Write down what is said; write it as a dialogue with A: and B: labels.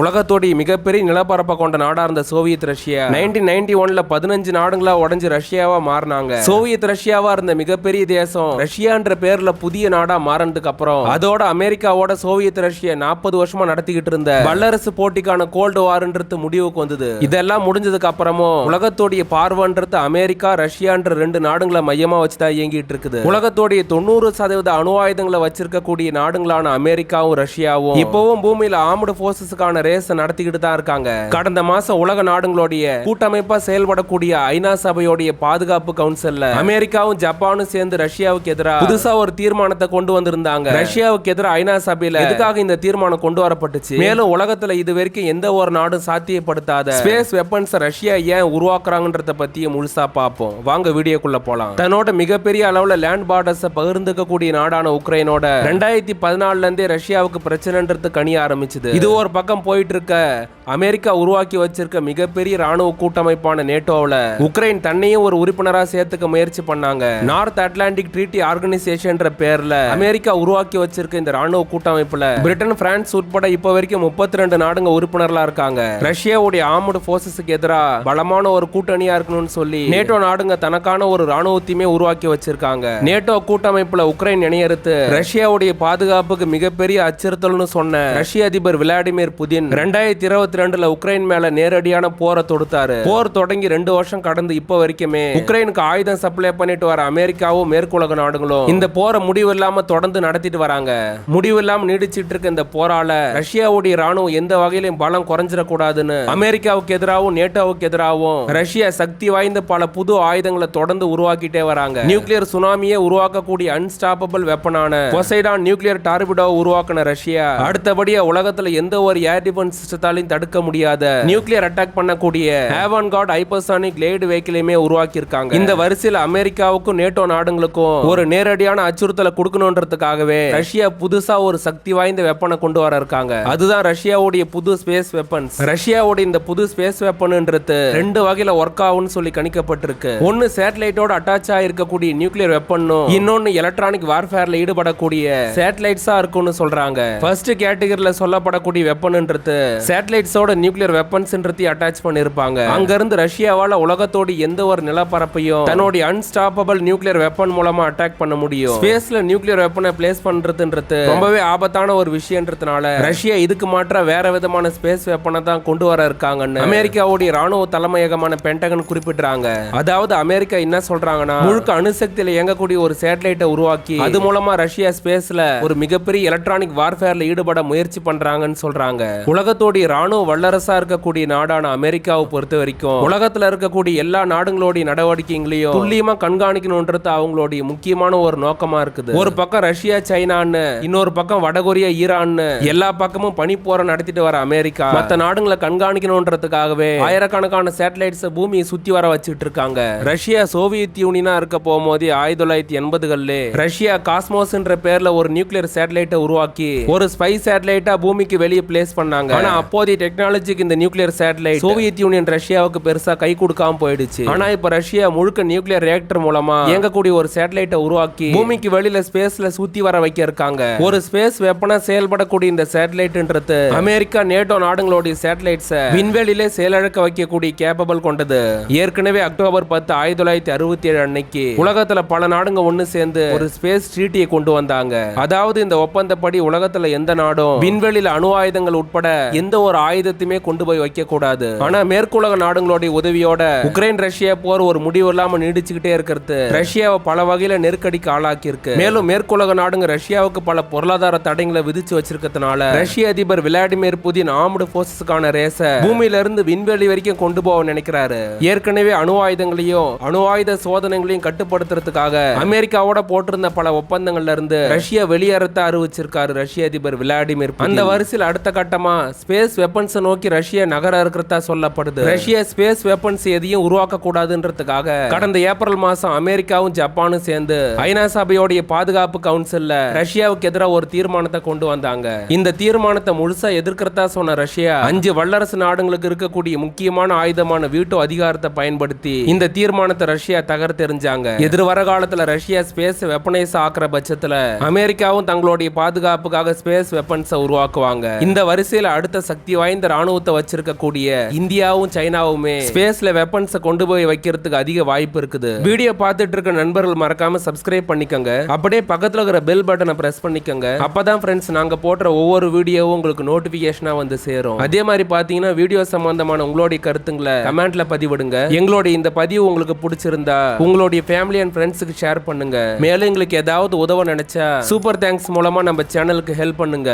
A: உலகத்தோடைய மிகப்பெரிய நிலப்பரப்பை கொண்ட நாடா இருந்த சோவியத் ரஷ்யா. நைன்டீன் நைன்டி ஒன்ல பதினஞ்சு நாடுங்களா உடஞ்சு ரஷ்யாவா மாறினாங்க. சோவியத் ரஷ்யாவா இருந்த மிகப்பெரிய தேசம் ரஷ்யான்ற பேர்ல புதிய நாடா மாறினதுக்கு அப்புறம் அதோட அமெரிக்காவோட சோவியத் ரஷ்யா நாற்பது வருஷமா நடத்திக்கிட்டு இருந்த வல்லரசு போட்டிக்கான கோல்டு வார்ன்றது முடிவுக்கு வந்தது. இதெல்லாம் முடிஞ்சதுக்கு அப்புறமும் உலகத்தோடைய பார்வைன்றது அமெரிக்கா ரஷ்யான்ற ரெண்டு நாடுங்களை மையமா வச்சுதான் இயங்கிட்டு இருக்குது. உலகத்தோடைய தொண்ணூறு சதவீத அணு ஆயுதங்களை வச்சிருக்கக்கூடிய நாடுங்களான அமெரிக்காவும் ரஷ்யாவும் இப்பவும் பூமியில ஆர்ம்டு போர்சஸ்க்கான ரேஸ் நடத்திக்கிட்டு தான் இருக்காங்க. கடந்த மாசம் உலக நாடுகளுடைய கூட்டமைப்பா செயல்படக்கூடிய ஐநா சபையோடைய பாதுகாப்பு கவுன்சில்ல அமெரிக்காவும் ஜப்பானும் சேர்ந்து ரஷ்யாவுக்கு எதிராக புதுசா ஒரு தீர்மானத்தை கொண்டு வந்திருந்தாங்க. ரஷ்யாவுக்கு எதிராக ஐநா சபையில எதுக்காக இந்த தீர்மானம் கொண்டு வரப்பட்டுச்சு? மேலும் உலகத்துல இது வரைக்கும் எந்த ஒரு நாடும் சாத்தியப்படுத்தாத ஸ்பேஸ் வெப்பன்ஸ் ரஷ்யா ஏன் உருவாக்குறாங்கன்றத பத்தியும் முழுசா பார்ப்போம். வாங்க வீடியோக்குள்ள போலாம். தன்னோட மிகப்பெரிய அளவுல லேண்ட் பார்டர்ஸ் பகிர்ந்துக்கக்கூடிய நாடான உக்ரைனோட ரெண்டாயிரத்தி பதினாலுல இருந்தே ரஷ்யாவுக்கு பிரச்சனைன்றது கணிய ஆரம்பிச்சது. இது ஒரு பக்கம் போய் போயிட்டுருக்க அமெரிக்கா உருவாக்கி வச்சிருக்க மிகப்பெரிய ராணுவ கூட்டமைப்பான நேட்டோவில் உக்ரைன் தன்னையும் ஒரு உறுப்பினராக சேர்த்துக்க முயற்சி பண்ணாங்க. நார்த் அட்லாண்டிக் ட்ரீட்டி ஆர்கனைசேஷன்ற பேரில் அமெரிக்கா உருவாக்கி வச்சிருக்க இந்த ராணுவ கூட்டமைப்பில் பிரிட்டன் பிரான்ஸ் உட்பட இப்போ வரைக்கும் முப்பத்தி ரெண்டு நாடுங்க உறுப்பினர்களாக இருக்காங்க. ரஷ்யாவுடைய ஆர்மடு ஃபோர்ஸஸுக்கு எதிராக பலமான ஒரு கூட்டணியாக இருக்கணும்னு சொல்லி நேட்டோ நாடுங்க தனக்கான ஒரு ராணுவத்தையுமே உருவாக்கி வச்சிருக்காங்க. நேட்டோ கூட்டமைப்பில் உக்ரைன் இணையறுத்து ரஷ்யாவுடைய பாதுகாப்புக்கு மிகப்பெரிய அச்சுறுத்தல்னு சொன்ன ரஷ்ய அதிபர் விளாடிமிர் புதின் ரெண்டாயிரத்தி இருபத்தி ரெண்டுல உக்ரைன் மேல நேரடியான போரை தொடுத்தாரு. போர் தொடங்கி ரெண்டு வருஷம் கடந்து இப்ப வரைக்குமே. உக்ரைனுக்கு ஆயுதம் சப்ளை பண்ணிட்டு வர அமெரிக்காவும் மேற்குலக நாடுகளும் இந்த போரை முடிவு இல்லாம தொடர்ந்து நடத்திட்டு வராங்க. முடிவு இல்லாம நீடிச்சிட்டு இருக்க இந்த போரால ரஷ்யாவுடைய ராணுவம் எந்த வகையிலும் பலம் குறைஞ்சிடக்கூடாதுன்னு அமெரிக்காவுக்கு எதிராகவும் நேட்டோவுக்கு எதிராகவும் ரஷ்யா சக்தி வாய்ந்த பல புது ஆயுதங்களை தொடர்ந்து உருவாக்கிட்டே வராங்க. நியூக்ளியர் சுனாமியை உருவாக்கக்கூடிய அன்ஸ்டாப்பபிள் வெப்பனான பொசைடான் நியூக்ளியர் டார்பிடோ உருவாக்கின ரஷ்யா. அடுத்தபடியா உலகத்துல எந்த ஒரு ஏர் ஏவன் சிஸ்டத்தாலையும் தடுக்க முடியாத நியூக்ளியர் அட்டாக் பண்ணக்கூடிய ஹேவன் காட் ஹைப்பர்சானிக் லேடு வெஹிக்கிளையுமே உருவாக்கி இருக்காங்க இந்த வரிசையில் அமெரிக்காவுக்கும் நேட்டோ நாடுகளுக்கும் ஒரு நேரடியான அச்சுறுத்தலை கொடுக்கணுன்றதுக்காகவே ரஷ்யா புதுசா ஒரு சக்தி வாய்ந்த வெப்பனை கொண்டு வர இருக்காங்க. அதுதான் ரஷ்யாவுடைய புது ஸ்பேஸ் வெப்பன்ஸ் ரஷ்யாவுடைய இந்த புது ஸ்பேஸ் வெப்பன்ன்றது ரெண்டு வகையில ஒர்க் ஆகும்னு சொல்லி கணிக்கப்பட்டிருக்கு. ஒன்னு சேட்டலைட்டோட அட்டாச் ஆயிருக்கக்கூடிய நியூக்ளியர் வெப்பனும் இன்னொன்னு எலக்ட்ரானிக் வார்ஃபேர்ல ஈடுபடக்கூடிய சேட்டலைட்ஸா இருக்கும்னு சொல்றாங்க. ஃபர்ஸ்ட் கேட்டகரியில சொல்லப்படக்கூடிய வெப்பன்ன்றது சேட்டலைட்ஸோட நியூக்ளியர் வெப்பன்ஸ்ன்றதையும் அட்டாச் பண்ணிருப்பாங்க. அங்க இருந்து ரஷ்யாவால உலகத்தோட எந்த ஒரு நிலப்பரப்பையும் தன்னுடைய அன்ஸ்டாப்பபிள் நியூக்ளியர் வெப்பன் மூலமா அட்டாக் பண்ண முடியும். ஸ்பேஸ்ல நியூக்ளியர் வெப்பனை பிளேஸ் பண்றதுன்றது ரொம்பவே ஆபத்தான ஒரு விஷயம்ன்றதுனால ரஷ்யா இதுக்கு மாற்றா வேற விதமான ஸ்பேஸ் வெப்பனை தான் கொண்டு வர இருக்காங்கன்னு அமெரிக்காவுடைய ராணுவ தலைமையகமான பென்டகன் குறிப்பிடுறாங்க. அதாவது அமெரிக்கா என்ன சொல்றாங்கன்னா முழுக்க அணுசக்தியில இயங்கக்கூடிய ஒரு சேட்டலைட்டை உருவாக்கி அது மூலமா ரஷ்யா ஸ்பேஸ்ல ஒரு மிகப்பெரிய எலக்ட்ரானிக் வார்ஃபேர்ல ஈடுபட முயற்சி பண்றாங்கன்னு சொல்றாங்க. உலகத்தோடைய ராணுவ வல்லரசா இருக்கக்கூடிய நாடான அமெரிக்காவை பொறுத்த வரைக்கும் உலகத்துல இருக்கக்கூடிய எல்லா நாடுகளுடைய நடவடிக்கைகளையும் துல்லியமா கண்காணிக்கணும்ன்றது அவங்களுடைய முக்கியமான ஒரு நோக்கமா இருக்குது. ஒரு பக்கம் ரஷ்யா சைனான்னு இன்னொரு பக்கம் வடகொரியா ஈரான்னு எல்லா பக்கமும் பனி நடத்திட்டு வர அமெரிக்கா. மத்த நாடுகளை கண்காணிக்கணும்ன்றதுக்காகவே ஆயிரக்கணக்கான சேட்டலைட்ஸ் பூமியை சுத்தி வர வச்சுட்டு இருக்காங்க. ரஷ்யா சோவியத் யூனியனா இருக்க போகும்போது ஆயிரத்தி தொள்ளாயிரத்தி எண்பதுகள்ல ரஷ்யா காஸ்மோஸ்ன்ற பேர்ல ஒரு நியூக்ளியர் சேட்டலைட்டை உருவாக்கி ஒரு ஸ்பை சேட்டலைட்டா பூமிக்கு வெளியே பிளேஸ் பண்ணாங்க ஆனா அப்போதைய டெக்னாலஜிக்கு இந்த நியூக்ளியர் சேட்டலைட் சோவியத் யூனியன் ரஷ்யாவுக்கு பெருசா கை கொடுக்காம போயிடுச்சு. ஆனா இப்ப ரஷ்யா முழுக்க நியூக்ளியர் ரியாக்டர் மூலமா இயங்கக்கூடிய ஒரு சேட்டலைட்டை உருவாக்கி பூமிக்கு வெளியில ஸ்பேஸ்ல சுத்தி வர வைக்க இருக்காங்க. ஒரு ஸ்பேஸ் வெப்பனா செயல்படக்கூடிய இந்த சேட்டலைட்ன்றது அமெரிக்கா நேட்டோ நாடுகளுடைய சேட்டலைட்ஸை விண்வெளியிலே செயலிழக்க வைக்கக்கூடிய கேப்பபிள் கொண்டது. ஏற்கனவே அக்டோபர் பத்து ஆயிரத்தி தொள்ளாயிரத்தி அறுபத்தி ஏழு அன்னைக்கு உலகத்துல பல நாடுங்க ஒண்ணு சேர்ந்து ஒரு ஸ்பேஸ் ட்ரீட்டியை கொண்டு வந்தாங்க. அதாவது இந்த ஒப்பந்தப்படி உலகத்துல எந்த நாடும் விண்வெளியில அணு ஆயுதங்கள் உட்பட எந்த ஒரு ஆயுதத்தையுமே கொண்டு போய் வைக்க கூடாது ஆனா மேற்குலக நாடுகளுடைய உதவியோட உக்ரைன் ரஷ்யா போர் ஒரு முடிவு இல்லாம நீடிச்சுக்கிட்டே இருக்கிறது. ரஷ்யாவை பல வகையில நெருக்கடிக்கு ஆளாக்கி இருக்கு மேலும் மேற்குலக நாடுங்க ரஷ்யாவுக்கு பல பொருளாதார தடைகளை விதிச்சு வச்சிருக்கிறதுனால ரஷ்ய அதிபர் விளாடிமிர் புதின் ஆர்ம்டு போர்சஸ்க்கான ரேச பூமியில இருந்து விண்வெளி வரைக்கும் கொண்டு போக நினைக்கிறாரு. ஏற்கனவே அணு ஆயுதங்களையும் அணு ஆயுத சோதனைகளையும் கட்டுப்படுத்துறதுக்காக அமெரிக்காவோட போட்டிருந்த பல ஒப்பந்தங்கள்ல இருந்து ரஷ்யா வெளியேறத்த அறிவிச்சிருக்காரு ரஷ்ய அதிபர் விளாடிமிர் அந்த வரிசையில் அடுத்த கட்டமா ஸ்பேஸ் வெப்பன்ஸை நோக்கி ரஷ்யா நகர இருக்கிறதா சொல்லப்படுது. ரஷ்யா ஸ்பேஸ் வெப்பன்ஸ் எதையும் உருவாக்க கூடாதுன்றதுக்காக கடந்த ஏப்ரல் மாசம் அமெரிக்காவும் ஜப்பானும் சேர்ந்து ஐநா சபையோடைய பாதுகாப்பு கவுன்சில்ல ரஷ்யாவுக்கு எதிராக ஒரு தீர்மானத்தை கொண்டு வந்தாங்க. இந்த தீர்மானத்தை முழுசா எதிர்க்கிறதா சொன்ன ரஷ்யா அஞ்சு வல்லரசு நாடுகளுக்கு இருக்கக்கூடிய முக்கியமான ஆயுதமான வீட்டோ அதிகாரத்தை பயன்படுத்தி இந்த தீர்மானத்தை ரஷ்யா தகர்த்தெறிஞ்சாங்க எதிர்வர காலத்துல ரஷ்யா ஸ்பேஸ் வெப்பனைஸ் ஆக்குற பட்சத்துல அமெரிக்காவும் தங்களுடைய பாதுகாப்புக்காக ஸ்பேஸ் வெப்பன்ஸை உருவாக்குவாங்க. இந்த வரிசையில் அடுத்த சக்தி வாய்ந்த ராணுவத்தை வச்சிருக்கக்கூடிய இந்தியாவும் சைனாவுமே ஸ்பேஸ்ல வெப்பன்ஸை கொண்டு போய் வைக்கிறதுக்கு அதிக வாய்ப்பு இருக்குது. வீடியோ பார்த்துட்டு இருக்க நண்பர்கள் மறக்காம சப்ஸ்கிரைப் பண்ணிக்கோங்க. அப்படியே பக்கத்தில் இருக்கிற பெல் பட்டனை பிரஸ் பண்ணிக்கோங்க. அப்பதான் ஃப்ரெண்ட்ஸ் நாங்க போடுற ஒவ்வொரு வீடியோவும் உங்களுக்கு நோட்டிபிகேஷனா வந்து சேரும். அதே மாதிரி பாத்தீங்கன்னா வீடியோ சம்பந்தமான உங்களுடைய கருத்துங்களை கமெண்ட்ல பதிவிடுங்க. எங்களுடைய இந்த பதிவு உங்களுக்கு பிடிச்சிருந்தா உங்களுடைய ஃபேமிலி அண்ட் ஃப்ரெண்ட்ஸுக்கு ஷேர் பண்ணுங்க. மேலும் எங்களுக்கு ஏதாவது உதவ நினைச்சா சூப்பர் தேங்க்ஸ் மூலமா நம்ம சேனலுக்கு ஹெல்ப் பண்ணுங்க.